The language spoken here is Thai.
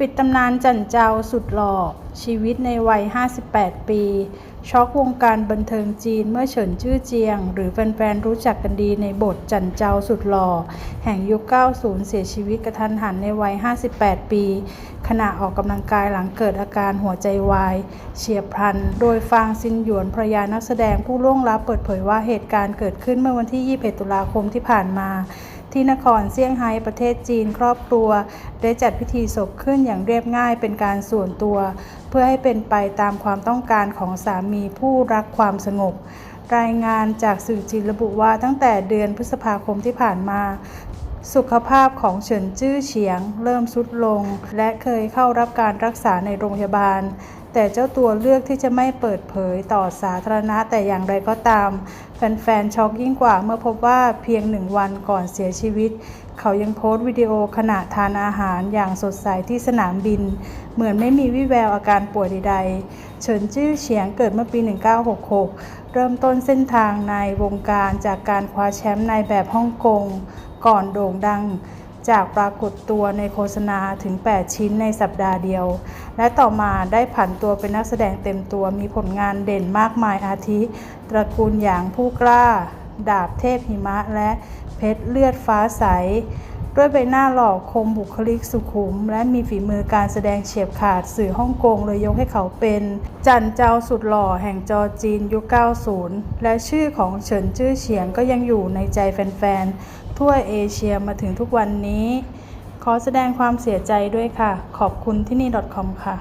ปิดตำนานจันเจ้าสุดหล่อ ชีวิตในวัย 58 ปี ช็อกวงการบันเทิงจีนเมื่อเฉินจื้อเจียง หรือแฟนๆรู้จักกันดีในบทจันเจ้าสุดหล่อ แห่งยุค 90 เสียชีวิตกระทันหันในวัย 58 ปี ขณะออกกำลังกายหลังเกิดอาการหัวใจวาย เฉียบพลัน โดยฟางซินหยวนภรรยานักแสดงผู้ล่วงลับเปิดเผยว่าเหตุการณ์เกิดขึ้นเมื่อวันที่ 21 ตุลาคมที่ผ่านมา ที่นครเซี่ยงไฮ้ประเทศจีนครอบครัว ได้จัดพิธีศพขึ้นอย่างเรียบง่ายเป็นการส่วนตัว เพื่อให้เป็นไปตามความต้องการของสามีผู้รักความสงบ รายงานจากสื่อจีนระบุว่าตั้งแต่เดือนพฤษภาคมที่ผ่านมาสุขภาพของเฉินจื้อเฉียง เริ่มทรุดลง และเคยเข้ารับการรักษาในโรงพยาบาล แต่เจ้าตัวเลือกที่จะไม่เปิดเผยต่อสาธารณะแต่อย่างไรก็ตาม แฟนๆช็อกยิ่งกว่าเมื่อพบว่าเพียงหนึ่งวันก่อนเสียชีวิต เขายังโพสต์วิดีโอขณะทานอาหารอย่างสดใสที่สนามบิน เหมือนไม่มีวิแววอาการป่วยใดๆเฉินจื้อเฉียงเกิดเมื่อปี 1966 เริ่มต้นเส้นทางในวงการจากการคว้าแชมป์ในแบบฮ่องกงก่อนโด่งดัง จากปรากฏตัวในโฆษณาถึง 8 ชิ้นในสัปดาห์เดียว และต่อมาได้ผันตัวเป็นนักแสดงเต็มตัวมีผลงานเด่นมากมายอาทิ ตระกูลอย่างผู้กล้า ดาบเทพหิมะ และเพชรเลือดฟ้าใส ด้วยใบหน้าหล่อคมบุคลิกสุขุม และมีฝีมือการแสดงเฉียบขาดสื่อฮ่องกงเลยยกให้เขาเป็น จันเจ้าสุดหล่อแห่งจอจีนยุค 90 และชื่อของเฉินจื้อเฉียงก็ยังอยู่ในใจแฟนๆ ทั่วเอเชียมาถึงทุกวันนี้ ขอแสดงความเสียใจด้วยค่ะ ขอบคุณที่นี่ .com ค่ะ